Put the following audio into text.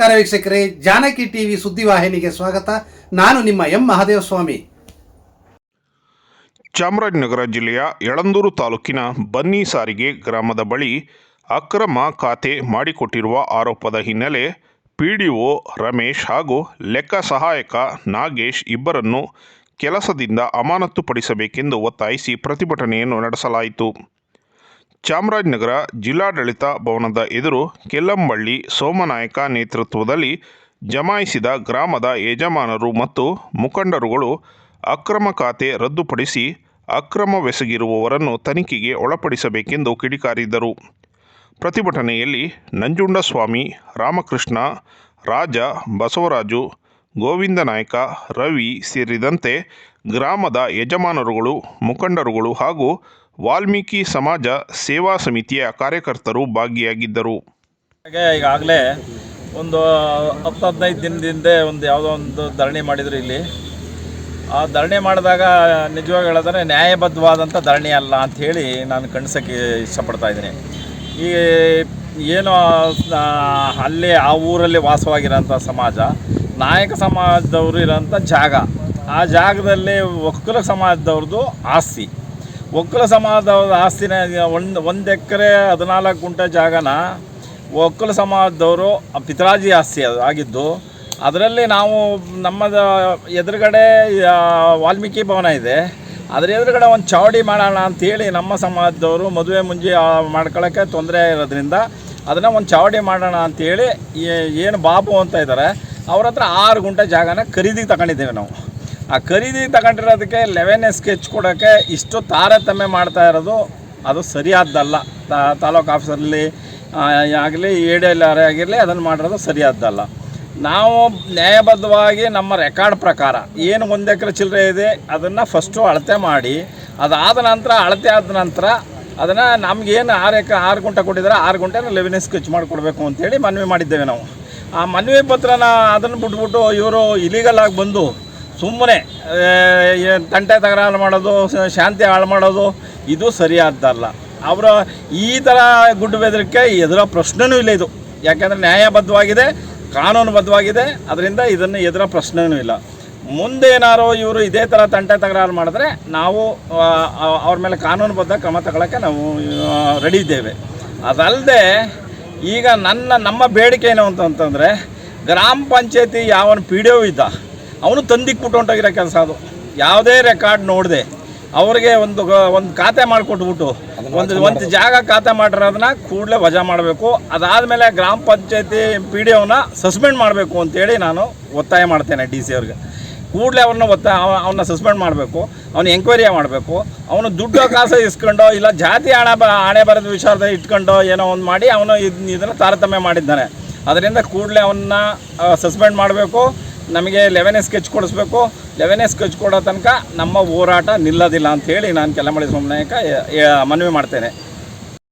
ವೀಕ್ಷಕರೇ, ಜಾನಕಿ ಟಿವಿ ಸುದ್ದಿವಾಹಿನಿಗೆ ಸ್ವಾಗತ. ನಾನು ನಿಮ್ಮ ಎಂ ಮಹಾದೇವಸ್ವಾಮಿ. ಚಾಮರಾಜನಗರ ಜಿಲ್ಲೆಯ ಯಳಂದೂರು ತಾಲೂಕಿನ ಬನ್ನಿ ಸಾರಿಗೆ ಗ್ರಾಮದ ಬಳಿ ಅಕ್ರಮ ಖಾತೆ ಮಾಡಿಕೊಟ್ಟಿರುವ ಆರೋಪದ ಹಿನ್ನೆಲೆ ಪಿಡಿಒ ರಮೇಶ್ ಹಾಗೂ ಲೆಕ್ಕ ಸಹಾಯಕ ನಾಗೇಶ್ ಇಬ್ಬರನ್ನು ಕೆಲಸದಿಂದ ಅಮಾನತುಪಡಿಸಬೇಕೆಂದು ಒತ್ತಾಯಿಸಿ ಪ್ರತಿಭಟನೆಯನ್ನು ನಡೆಸಲಾಯಿತು. ಚಾಮರಾಜನಗರ ಜಿಲ್ಲಾಡಳಿತ ಭವನದ ಎದುರು ಕೆಲ್ಲಂಬಳ್ಳಿ ಸೋಮನಾಯಕ ನೇತೃತ್ವದಲ್ಲಿ ಜಮಾಯಿಸಿದ ಗ್ರಾಮದ ಯಜಮಾನರು ಮತ್ತು ಮುಖಂಡರುಗಳು ಅಕ್ರಮ ಖಾತೆ ರದ್ದುಪಡಿಸಿ ಅಕ್ರಮವೆಸಗಿರುವವರನ್ನು ತನಿಖೆಗೆ ಒಳಪಡಿಸಬೇಕೆಂದು ಕಿಡಿಕಾರಿದ್ದರು ಪ್ರತಿಭಟನೆಯಲ್ಲಿ ನಂಜುಂಡಸ್ವಾಮಿ, ರಾಮಕೃಷ್ಣ, ರಾಜ, ಬಸವರಾಜು ಗೋವಿಂದ ನಾಯಕ, ರವಿ ಸೇರಿದಂತೆ ಗ್ರಾಮದ ಯಜಮಾನರುಗಳು, ಮುಖಂಡರುಗಳು ಹಾಗೂ ವಾಲ್ಮೀಕಿ ಸಮಾಜ ಸೇವಾ ಸಮಿತಿಯ ಕಾರ್ಯಕರ್ತರು ಭಾಗಿಯಾಗಿದ್ದರು. ಹಾಗೆ ಈಗಾಗಲೇ ಒಂದು ಹತ್ತು ಹದಿನೈದು ದಿನದಿಂದ ಒಂದು ಯಾವುದೋ ಒಂದು ಧರಣಿ ಮಾಡಿದ್ರು ಇಲ್ಲಿ. ಆ ಧರಣಿ ಮಾಡಿದಾಗ ನಿಜವಾಗಿ ಹೇಳಿದ್ರೆ ನ್ಯಾಯಬದ್ಧವಾದಂಥ ಧರಣಿ ಅಲ್ಲ ಅಂಥೇಳಿ ನಾನು ಕಣ್ಸೋಕ್ಕೆ ಇಷ್ಟಪಡ್ತಾ ಇದ್ದೀನಿ. ಈ ಏನು ಅಲ್ಲಿ ಆ ಊರಲ್ಲಿ ವಾಸವಾಗಿರೋಂಥ ಸಮಾಜ ನಾಯಕ ಸಮಾಜದವರು ಇರೋಂಥ ಜಾಗ. ಆ ಜಾಗದಲ್ಲಿ ಒಕ್ಕಲ ಸಮಾಜದವ್ರದ್ದು ಆಸ್ತಿ. ಒಕ್ಕಲ ಸಮಾಜದವ್ರ ಆಸ್ತಿನ ಒಂದು ಒಂದು ಎಕರೆ ಹದಿನಾಲ್ಕು ಗುಂಟೆ ಜಾಗನ ಒಕ್ಕಲ ಸಮಾಜದವರು ಪಿತ್ರಾಜಿ ಆಸ್ತಿ ಅದು ಆಗಿದ್ದು, ಅದರಲ್ಲಿ ನಾವು ನಮ್ಮದ ಎದುರುಗಡೆ ವಾಲ್ಮೀಕಿ ಭವನ ಇದೆ. ಅದರ ಎದುರುಗಡೆ ಒಂದು ಚಾವಡಿ ಮಾಡೋಣ ಅಂತೇಳಿ ನಮ್ಮ ಸಮಾಜದವರು ಮದುವೆ ಮುಂಜಿ ಮಾಡ್ಕೊಳ್ಳೋಕ್ಕೆ ತೊಂದರೆ ಇರೋದ್ರಿಂದ ಅದನ್ನು ಒಂದು ಚಾವಡಿ ಮಾಡೋಣ ಅಂತೇಳಿ, ಏ- ಏನು ಬಾಬು ಅಂತ ಇದ್ದಾರೆ ಅವ್ರ ಹತ್ರ ಆರು ಗುಂಟೆ ಜಾಗನ ಖರೀದಿಗೆ ತಗೊಂಡಿದ್ದೇವೆ ನಾವು. ಆ ಖರೀದಿಗೆ ತಗೊಂಡಿರೋದಕ್ಕೆ ಲೆವೆನ್ ಎಸ್ ಸ್ಕೆಚ್ ಕೊಡೋಕ್ಕೆ ಇಷ್ಟು ತಾರತಮ್ಯ ಮಾಡ್ತಾ ಇರೋದು ಅದು ಸರಿಯಾದ್ದಲ್ಲ. ತಾಲೂಕು ಆಫೀಸಲ್ಲಿ ಆಗಲಿ ಆರ್ ಆಗಿರಲಿ, ಅದನ್ನು ಮಾಡಿರೋದು ಸರಿಯಾದ್ದಲ್ಲ. ನಾವು ನ್ಯಾಯಬದ್ಧವಾಗಿ ನಮ್ಮ ರೆಕಾರ್ಡ್ ಪ್ರಕಾರ ಏನು ಒಂದು ಎಕರೆ ಚಿಲ್ಲರೆ ಇದೆ, ಅದನ್ನು ಫಸ್ಟು ಅಳತೆ ಮಾಡಿ, ಅದಾದ ನಂತರ, ಅಳತೆ ಆದ ನಂತರ ಅದನ್ನು ನಮಗೇನು ಆರು ಎಕರೆ, ಆರು ಗುಂಟೆ ಕೊಟ್ಟಿದ್ದಾರೆ, ಆರು ಗುಂಟೆನ ಲೆವೆನ್ ಸ್ಕೆಚ್ ಮಾಡಿಕೊಡ್ಬೇಕು ಅಂತೇಳಿ ಮನವಿ ಮಾಡಿದ್ದೇವೆ ನಾವು. ಆ ಮನವಿ ಪತ್ರನ ಅದನ್ನು ಬಿಟ್ಬಿಟ್ಟು ಇವರು ಇಲೀಗಲ್ ಆಗಿ ಬಂದು ಸುಮ್ಮನೆ ತಂಟೆ ತಕರಾರು ಮಾಡೋದು ಶಾಂತಿ ಹಾಳು ಮಾಡೋದು, ಇದು ಸರಿಯಾದ್ದಲ್ಲ ಅವರ ಈ ಥರ ಗುಡ್ಡು ಬೆದರಿಕೆ ಎದುರೋ ಪ್ರಶ್ನೆನೂ ಇಲ್ಲ ಇದು. ಯಾಕೆಂದರೆ ನ್ಯಾಯಬದ್ಧವಾಗಿದೆ, ಕಾನೂನುಬದ್ಧವಾಗಿದೆ, ಅದರಿಂದ ಇದನ್ನು ಎದುರೋ ಪ್ರಶ್ನೆನೂ ಇಲ್ಲ. ಮುಂದೆ ಏನಾರು ಇವರು ಇದೇ ಥರ ತಂಟೆ ತಕರಾರು ಮಾಡಿದ್ರೆ ನಾವು ಅವ್ರ ಮೇಲೆ ಕಾನೂನುಬದ್ಧ ಕ್ರಮ ತಗೊಳ್ಳೋಕ್ಕೆ ನಾವು ರೆಡಿ ಇದ್ದೇವೆ. ಅದಲ್ಲದೆ ಈಗ ನನ್ನ ನಮ್ಮ ಬೇಡಿಕೆ ಏನು ಅಂತಂತಂದರೆ ಗ್ರಾಮ ಪಂಚಾಯತಿ ಯಾವನ ಪಿ ಡಿ ಒ ಇದ್ದ ಅವನು ತಂದಿಕ್ಬಿಟ್ಟು ಹೊಂಟೋಗಿರೋ ಕೆಲಸ ಅದು. ಯಾವುದೇ ರೆಕಾರ್ಡ್ ನೋಡಿದೆ ಅವ್ರಿಗೆ ಒಂದು ಗ- ಒಂದು ಖಾತೆ ಮಾಡಿಕೊಟ್ಬಿಟ್ಟು ಒಂದು ಒಂದು ಜಾಗ ಖಾತೆ ಮಾಡಿರೋದನ್ನ ಕೂಡಲೇ ವಜಾ ಮಾಡಬೇಕು. ಅದಾದಮೇಲೆ ಗ್ರಾಮ ಪಂಚಾಯತಿ ಪಿ ಡಿ ಒನ ಸಸ್ಪೆಂಡ್ ಮಾಡಬೇಕು ಅಂತೇಳಿ ನಾನು ಒತ್ತಾಯ ಮಾಡ್ತೇನೆ ಡಿ ಸಿ ಅವ್ರಿಗೆ. ಕೂಡಲೇ ಅವ್ರನ್ನ ಒತ್ತಾಯ ಅವನ್ನ ಸಸ್ಪೆಂಡ್ ಮಾಡಬೇಕು. ಅವನು ಎಂಕ್ವೈರಿ ಮಾಡಬೇಕು. ಅವನು ದುಡ್ಡು ಕಾಸು ಇಸ್ಕೊಂಡು, ಇಲ್ಲ ಜಾತಿ ಹಣ ಬ, ಹಣೆ ಬರೋದು ವಿಚಾರದ ಇಟ್ಕೊಂಡು ಏನೋ ಒಂದು ಮಾಡಿ ಅವನು ಇದನ್ನು ತಾರತಮ್ಯ ಮಾಡಿದ್ದಾನೆ. ಅದರಿಂದ ಕೂಡಲೇ ಅವನ್ನ ಸಸ್ಪೆಂಡ್ ಮಾಡಬೇಕು. ನಮಗೆ ಲೆವೆನ್ ಸ್ಕೆಚ್ ಕೊಡಿಸ್ಬೇಕು. ಲೆವೆನ್ ಸ್ಕೆಚ್ ಕೊಡೋ ತನಕ ನಮ್ಮ ಹೋರಾಟ ನಿಲ್ಲೋದಿಲ್ಲ ಹೇಳಿ ನಾನು ಕೆಲಮಳಿ ಸೋಮನಾಯಕ ಮನವಿ ಮಾಡ್ತೇನೆ.